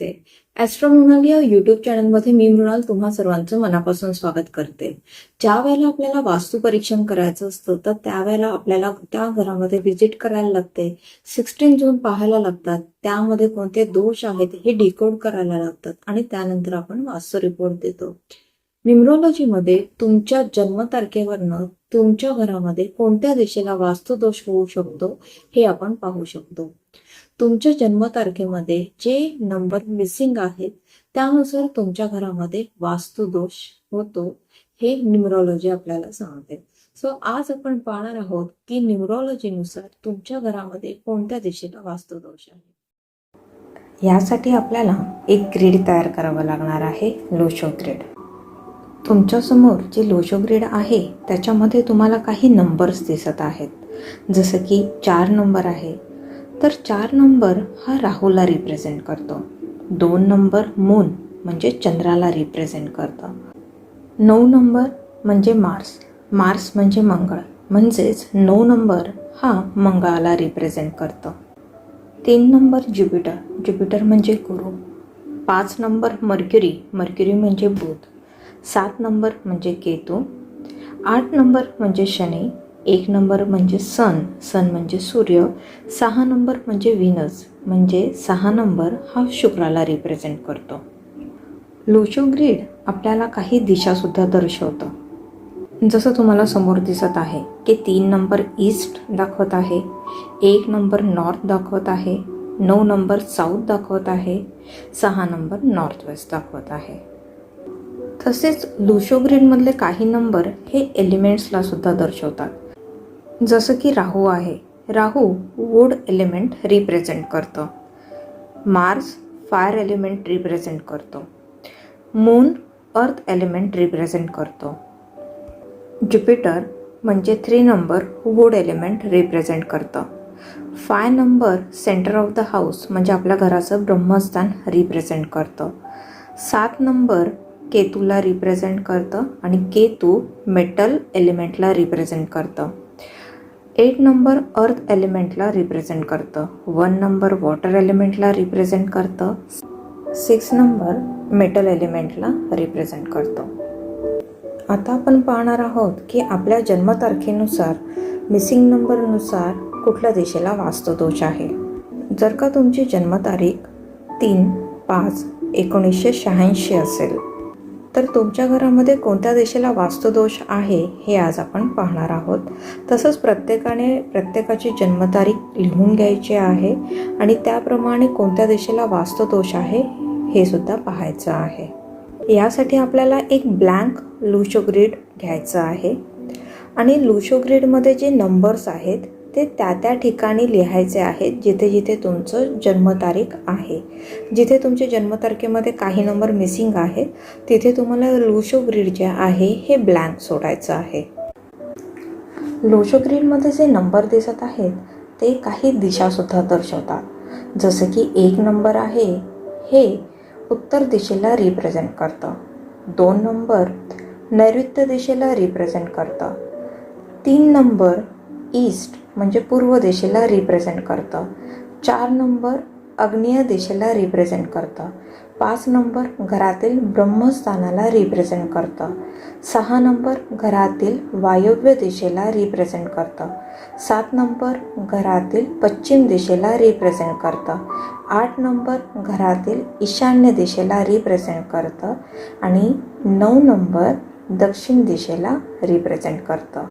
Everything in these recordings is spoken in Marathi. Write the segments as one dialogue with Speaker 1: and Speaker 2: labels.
Speaker 1: नमस्ते ॲस्ट्रो मृणाल या युट्यूब चॅनलमध्ये मी मृणाल तुम्हा सर्वांचं मनापासून स्वागत करते. ज्या वेळेला आपल्याला वास्तू परीक्षण करायचं असतं तर त्यावेळेला आपल्याला त्या घरामध्ये व्हिजिट करायला लागते. सिक्स्टीन जून पाहायला लागतात. त्यामध्ये कोणते दोष आहेत हे डिकोड करायला लागतात. आणि त्यानंतर आपण वास्तू रिपोर्ट देतो. न्यूमरोलॉजीमध्ये तुमच्या जन्मतारखेवरनं तुमच्या घरामध्ये कोणत्या दिशेला वास्तुदोष होऊ शकतो हे आपण पाहू शकतो. तुमच्या जन्मतारखेमध्ये जे नंबर मिसिंग आहेत त्यानुसार तुमच्या घरामध्ये वास्तुदोष होतो हे न्यूमरॉलॉजी आपल्याला सांगते. सो आज आपण पाहणार आहोत की न्यूमरॉलॉजीनुसार तुमच्या घरामध्ये कोणत्या दिशेला वास्तुदोष आहे.
Speaker 2: यासाठी आपल्याला एक ग्रीड तयार करावं लागणार आहे लोशो ग्रीड. तुमच्यासमोर जे लोशो ग्रीड आहे त्याच्यामध्ये तुम्हाला काही नंबर्स दिसत आहेत. जसं की चार नंबर आहे. तर चार नंबर हा राहूला रिप्रेझेंट करतो. दोन नंबर मून म्हणजे चंद्राला रिप्रेझेंट करतं. नऊ नंबर म्हणजे मार्स मार्स म्हणजे मंगळ. म्हणजेच नऊ नंबर हा मंगळाला रिप्रेझेंट करतं. तीन नंबर ज्युपिटर ज्युपिटर म्हणजे गुरु. पाच नंबर मर्क्युरी मर्क्युरी म्हणजे बुध. सात नंबर म्हणजे केतू आठ नंबर म्हणजे शनी एक नंबर म्हणजे सन सन म्हणजे सूर्य सहा नंबर म्हणजे विनस म्हणजे सहा नंबर हा शुक्राला रिप्रेझेंट करतो. लोचो ग्रीड आपल्याला काही दिशासुद्धा दर्शवतं. जसं तुम्हाला समोर दिसत आहे की तीन नंबर ईस्ट दाखवत आहे एक नंबर नॉर्थ दाखवत आहे नऊ नंबर साऊथ दाखवत आहे सहा नंबर नॉर्थ वेस्ट दाखवत आहे. तसेच लुशो ग्रीडमधले काही नंबर हे एलिमेंट्सला सुद्धा दर्शवतात. जसं की राहू आहे. राहू वूड एलिमेंट रिप्रेझेंट करतं. मार्स फायर एलिमेंट रिप्रेझेंट करतो. मून अर्थ एलिमेंट रिप्रेझेंट करतो. ज्युपिटर म्हणजे three number wood element represent करतं. Five number centre of the house म्हणजे आपल्या घराचं ब्रह्मस्थान रिप्रेझेंट करतं. सात नंबर केतूला रिप्रेझेंट करतं आणि केतू मेटल एलिमेंटला रिप्रेझेंट करतं. एट नंबर अर्थ एलिमेंटला रिप्रेझेंट करतं. वन नंबर वॉटर एलिमेंटला रिप्रेझेंट करतं. सिक्स नंबर मेटल एलिमेंटला रिप्रेझेंट करतं. आता आपण पाहणार आहोत की आपल्या जन्मतारखेनुसार मिसिंग नंबरनुसार कुठल्या दिशेला वास्तुदोष आहे जर का तुमची जन्मतारीख तीन पाच एकोणीसशे शहाऐंशी असेल तर तुमच्या घरामध्ये कोणत्या दिशेला वास्तुदोष आहे हे आज आपण पाहणार आहोत. तसंच प्रत्येकाने प्रत्येकाची जन्मतारीख लिहून घ्यायची आहे आणि त्याप्रमाणे कोणत्या दिशेला वास्तुदोष आहे हे सुद्धा पाहायचं आहे. यासाठी आपल्याला एक ब्लँक लुशो ग्रीड घ्यायचं आहे. आणि लुशो ग्रीडमध्ये जे नंबर्स आहेत ते त्या त्या ठिकाणी लिहायचे आहेत जिथे जिथे तुमचं जन्मतारीख आहे. जिथे तुमच्या जन्मतारखेमध्ये काही नंबर मिसिंग आहेत तिथे तुम्हाला लोशो ग्रीड जे आहे हे ब्लँक सोडायचं आहे. लोशो ग्रीडमध्ये जे नंबर दिसत आहेत ते काही दिशासुद्धा दर्शवतात. जसं की एक नंबर आहे हे उत्तर दिशेला रिप्रेझेंट करतं. दोन नंबर नैऋत्य दिशेला रिप्रेझेंट करतं. तीन नंबर ईस्ट म्हणजे पूर्व दिशेला रिप्रेझेंट करतं. चार नंबर अग्नीय दिशेला रिप्रेझेंट करतं. पाच नंबर घरातील ब्रह्मस्थानाला रिप्रेझेंट करतं. सहा नंबर घरातील वायव्य दिशेला रिप्रेझेंट करतं. सात नंबर घरातील पश्चिम दिशेला रिप्रेझेंट करतं. आठ नंबर घरातील ईशान्य दिशेला रिप्रेझेंट करतं. आणि नऊ नंबर दक्षिण दिशेला रिप्रेझेंट करतं.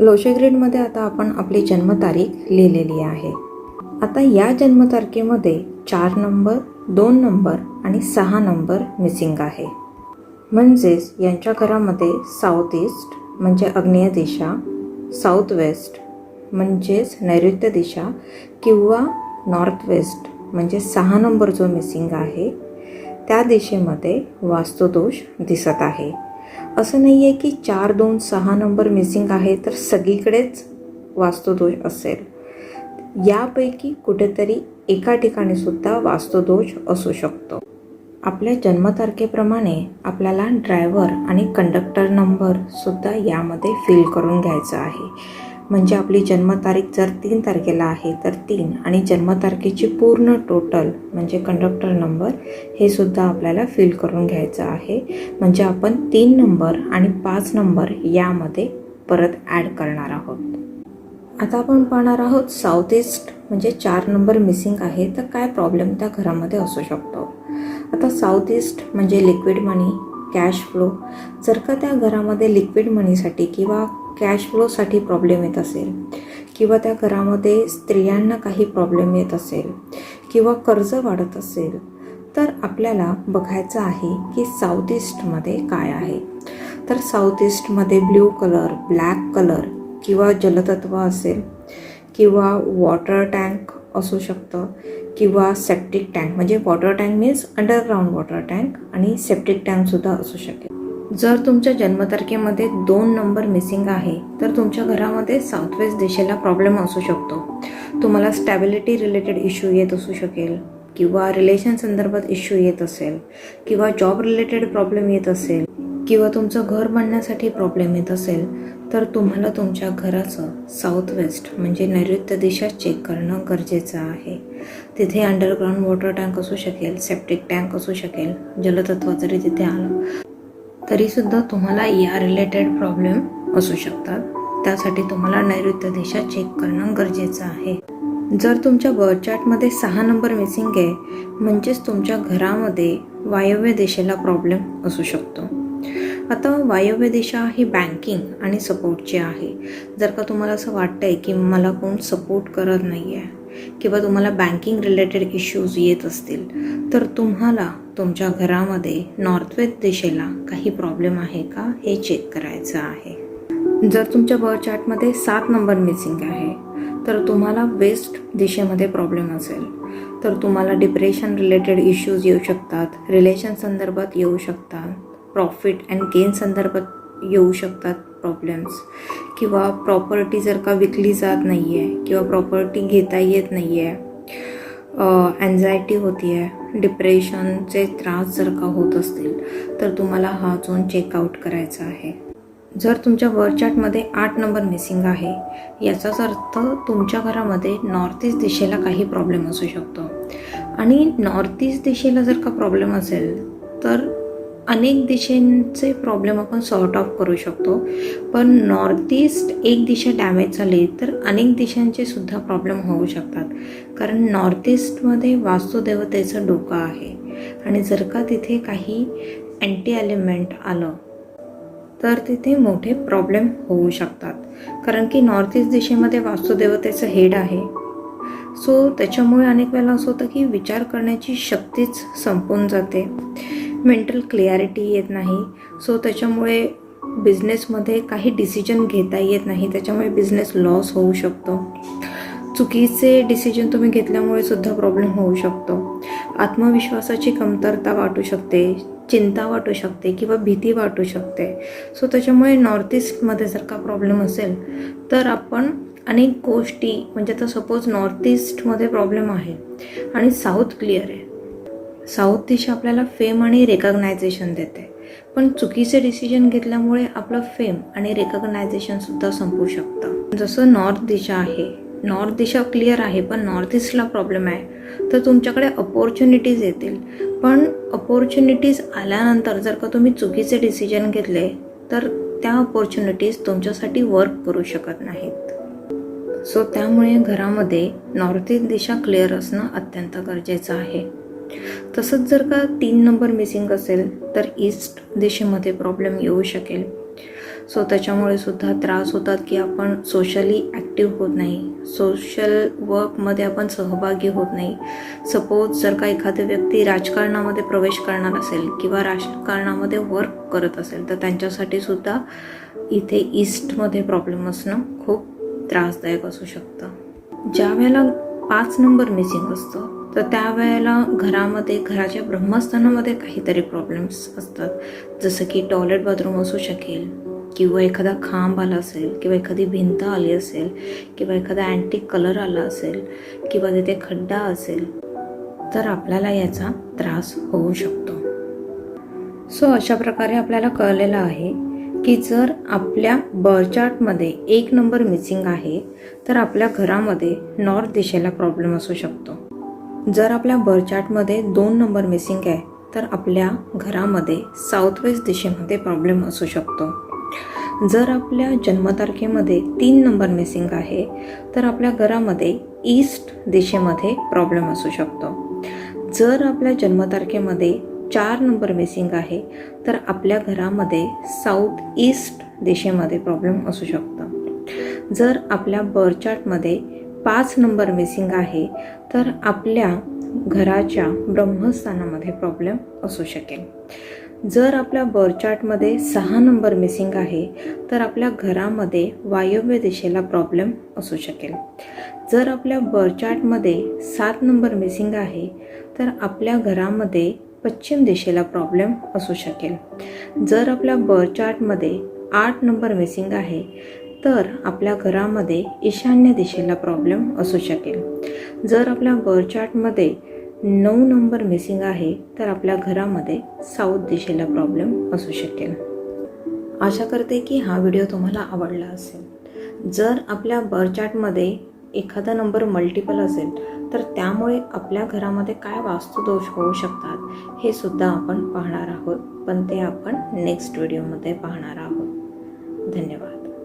Speaker 2: लोशेग्रीडमध्ये आता आपण आपली जन्मतारीख लिहिलेली आहे. आता या जन्मतारखेमध्ये चार नंबर दोन नंबर आणि सहा नंबर मिसिंग आहे. म्हणजेच यांच्या घरामध्ये साऊथ ईस्ट म्हणजे अग्नेय दिशा साऊथ वेस्ट म्हणजेच नैऋत्य दिशा किंवा नॉर्थ वेस्ट म्हणजे सहा नंबर जो मिसिंग आहे त्या दिशेमध्ये वास्तुदोष दिसत आहे. असं नाही आहे की चार दोन सहा नंबर मिसिंग आहे तर सगळीकडेच वास्तुदोष असेल. यापैकी कुठेतरी एका ठिकाणी सुद्धा वास्तुदोष असू शकतो. आपल्या जन्मतारखेप्रमाणे आपल्याला ड्रायव्हर आणि कंडक्टर नंबर सुद्धा यामध्ये फिल करून घ्यायचा आहे. म्हणजे आपली जन्मतारीख जर तीन तारखेला आहे तर तीन. आणि जन्मतारखेची पूर्ण टोटल म्हणजे कंडक्टर नंबर हे सुद्धा आपल्याला फिल करून घ्यायचं आहे. म्हणजे आपण तीन नंबर आणि पाच नंबर यामध्ये परत ॲड करणार आहोत. आता आपण पाहणार आहोत साऊथ ईस्ट म्हणजे चार नंबर मिसिंग आहे तर काय प्रॉब्लेम त्या घरामध्ये असू शकतो? आता साऊथ ईस्ट म्हणजे लिक्विड मनी कॅश फ्लो जर का त्या घरामध्ये लिक्विड मनीसाठी किंवा कॅश फ्लोसाठी प्रॉब्लेम येत असेल किंवा त्या घरामध्ये स्त्रियांना काही प्रॉब्लेम येत असेल किंवा कर्ज वाढत असेल तर आपल्याला बघायचं आहे की साऊथ ईस्टमध्ये काय आहे. तर साऊथ ईस्टमध्ये ब्ल्यू कलर ब्लॅक कलर किंवा जलतत्व असेल किंवा वॉटर टँक असू शकतं किंवा सेप्टिक टँक म्हणजे water tank means underground water tank आणि सेप्टिक टँकसुद्धा असू शकेल. जर तुमच्या जन्मतारखेमध्ये दोन नंबर मिसिंग आहे तर तुमच्या घरामध्ये साऊथ वेस्ट दिशेला प्रॉब्लेम असू शकतो. तुम्हाला स्टॅबिलिटी रिलेटेड इश्यू येत असू शकेल किंवा रिलेशन संदर्भात इश्यू येत असेल किंवा जॉब रिलेटेड प्रॉब्लेम येत असेल. किंवा तुमचं घर बांधण्यासाठी प्रॉब्लेम येत असेल तर तुम्हाला तुमच्या घराचं साऊथ वेस्ट म्हणजे नैऋत्य दिशा चेक करणं गरजेचं आहे. तिथे अंडरग्राऊंड वॉटर टँक असू शकेल सेप्टिक टँक असू शकेल जलतत्व जरी तिथे आलं तरीसुद्धा तुम्हाला या रिलेटेड प्रॉब्लेम असू शकतात. त्यासाठी तुम्हाला नैऋत्य दिशा चेक करणं गरजेचं आहे. जर तुमच्या बर्थ चार्टमध्ये सहा नंबर मिसिंग आहे म्हणजेच तुमच्या घरामध्ये वायव्य दिशेला प्रॉब्लेम असू शकतो. आता वायव्य दिशा ही बँकिंग आणि सपोर्टची आहे. जर का तुम्हाला असं वाटतं आहे की मला कोण सपोर्ट करत नाही आहे किंवा तुम्हाला बँकिंग रिलेटेड इश्यूज येत असतील तर तुम्हाला तुमच्या घरामध्ये नॉर्थवेस्ट दिशेला काही प्रॉब्लेम आहे का हे चेक करायचं आहे. जर तुमच्या बर्थ चार्टमध्ये सात नंबर मिसिंग आहे तर तुम्हाला वेस्ट दिशेमध्ये प्रॉब्लेम असेल. तर तुम्हाला डिप्रेशन रिलेटेड इश्यूज येऊ शकतात रिलेशन संदर्भात येऊ शकतात. प्रॉफिट अँड गेन संदर्भात येऊ शकतात प्रॉब्लेम्स किंवा प्रॉपर्टी जर का विकली जात नाही आहे किंवा प्रॉपर्टी घेता येत नाही आहे अँझायटी होती आहे डिप्रेशनचे त्रास जर का होत असतील तर तुम्हाला हा झोन चेकआउट करायचा आहे. जर तुमच्या वर चार्टमध्ये आठ नंबर मिसिंग आहे याचाच अर्थ तुमच्या घरामध्ये नॉर्थ ईस्ट दिशेला काही प्रॉब्लेम असू शकतो. आणि नॉर्थ ईस्ट दिशेला जर का प्रॉब्लेम असेल तर अनेक दिशेंचे प्रॉब्लेम आपण सॉर्ट ऑफ करू शकतो. पण नॉर्थ ईस्ट एक दिशा डॅमेज झाली तर अनेक दिशांचे सुद्धा प्रॉब्लेम होऊ शकतात. कारण नॉर्थ ईस्टमध्ये वास्तुदेवतेचं डोकं आहे. आणि जर का तिथे काही अँटी एलिमेंट आलं तर तिथे मोठे प्रॉब्लेम होऊ शकतात. कारण की नॉर्थ ईस्ट दिशेमध्ये वास्तुदेवतेचं हेड आहे. सो त्याच्यामुळे अनेक वेळेला असं होतं की विचार करण्याची शक्तीच संपून जाते. मेंटल क्लिअरिटी येत नाही. सो त्याच्यामुळे बिझनेसमध्ये काही डिसिजन घेता येत नाही. त्याच्यामुळे बिझनेस लॉस होऊ शकतो. चुकीचे डिसिजन तुम्ही घेतल्यामुळे सुद्धा प्रॉब्लेम होऊ शकतो. आत्मविश्वासाची कमतरता वाटू शकते चिंता वाटू शकते किंवा भीती वाटू शकते. सो त्याच्यामुळे नॉर्थ ईस्टमध्ये जर का प्रॉब्लेम असेल तर आपण अनेक गोष्टी म्हणजे आता सपोज नॉर्थ ईस्टमध्ये प्रॉब्लेम आहे आणि साऊथ क्लिअर आहे. साऊथ दिशा आपल्याला फेम आणि रेकग्नायझेशन देते. पण चुकीचे डिसिजन घेतल्यामुळे आपलं फेम आणि रेकग्नायझेशनसुद्धा संपू शकतं. जसं नॉर्थ दिशा आहे नॉर्थ दिशा क्लिअर आहे पण नॉर्थ ईस्टला प्रॉब्लेम आहे. तर तुमच्याकडे अपॉर्च्युनिटीज येतील. पण अपॉर्च्युनिटीज आल्यानंतर जर का तुम्ही चुकीचे डिसिजन घेतले तर त्या अपॉर्च्युनिटीज तुमच्यासाठी वर्क करू शकत नाहीत. सो त्यामुळे घरामध्ये नॉर्थ ईस्ट दिशा क्लिअर असणं अत्यंत गरजेचं आहे. तसंच जर का तीन नंबर मिसिंग असेल तर ईस्ट दिशेमध्ये प्रॉब्लेम येऊ शकेल. सो त्याच्यामुळे सुद्धा त्रास होतात की आपण सोशली ॲक्टिव्ह होत नाही. सोशल वर्कमध्ये आपण सहभागी होत नाही. सपोज जर का एखादी व्यक्ती राजकारणामध्ये प्रवेश करणार असेल किंवा राजकारणामध्ये वर्क करत असेल तर त्यांच्यासाठी सुद्धा इथे ईस्टमध्ये प्रॉब्लेम असणं खूप त्रासदायक असू शकतं. ज्या वेळेला पाच नंबर मिसिंग असतं तर त्यावेळेला घरामध्ये घराच्या ब्रह्मस्थानामध्ये काहीतरी प्रॉब्लेम्स असतात. जसं की टॉयलेट बाथरूम असू शकेल किंवा एखादा खांब आला असेल किंवा एखादी भिंत आली असेल किंवा एखादा अँटिक कलर आला असेल किंवा तिथे खड्डा असेल तर आपल्याला याचा त्रास होऊ शकतो. सो अशा प्रकारे आपल्याला कळलेलं आहे की जर आपल्या बर्चार्टमध्ये एक नंबर मिसिंग आहे तर आपल्या घरामध्ये नॉर्थ दिशेला प्रॉब्लेम असू शकतो. जर आपल्या बर्चार्टमध्ये दोन नंबर मिसिंग आहे तर आपल्या घरामध्ये साऊथ वेस्ट दिशेमध्ये प्रॉब्लेम असू शकतो. जर आपल्या जन्मतारखेमध्ये तीन नंबर मिसिंग आहे तर आपल्या घरामध्ये ईस्ट दिशेमध्ये प्रॉब्लेम असू शकतो. जर आपल्या जन्मतारखेमध्ये चार नंबर मिसिंग आहे तर आपल्या घरामध्ये साऊथ ईस्ट दिशेमध्ये प्रॉब्लेम असू शकतो. जर आपल्या बर्चार्टमध्ये पाच नंबर मिसिंग आहे तर आपल्या घराच्या ब्रह्मस्थानामध्ये प्रॉब्लेम असू शकेल. जर आपल्या बर्चार्टमध्ये सहा नंबर मिसिंग आहे तर आपल्या घरामध्ये वायव्य दिशेला प्रॉब्लेम असू शकेल. जर आपल्या बर्चार्टमध्ये सात नंबर मिसिंग आहे तर आपल्या घरामध्ये पश्चिम दिशेला प्रॉब्लेम असू शकेल. जर आपल्या बर्चार्टमध्ये आठ नंबर मिसिंग आहे तर आपल्या घरामध्ये ईशान्य दिशेला प्रॉब्लेम असू शकेल. जर आपल्या बर्चार्टमध्ये नऊ नंबर मिसिंग आहे तर आपल्या घरामध्ये साऊथ दिशेला प्रॉब्लेम असू शकेल. आशा करते की हा व्हिडिओ तुम्हाला आवडला असेल. जर आपल्या बर्चार्टमध्ये एखादा नंबर मल्टिपल असेल तर त्यामुळे आपल्या घरामध्ये काय वास्तुदोष होऊ शकतात हे सुद्धा आपण पाहणार आहोत. पण ते आपण नेक्स्ट व्हिडिओमध्ये पाहणार आहोत. धन्यवाद.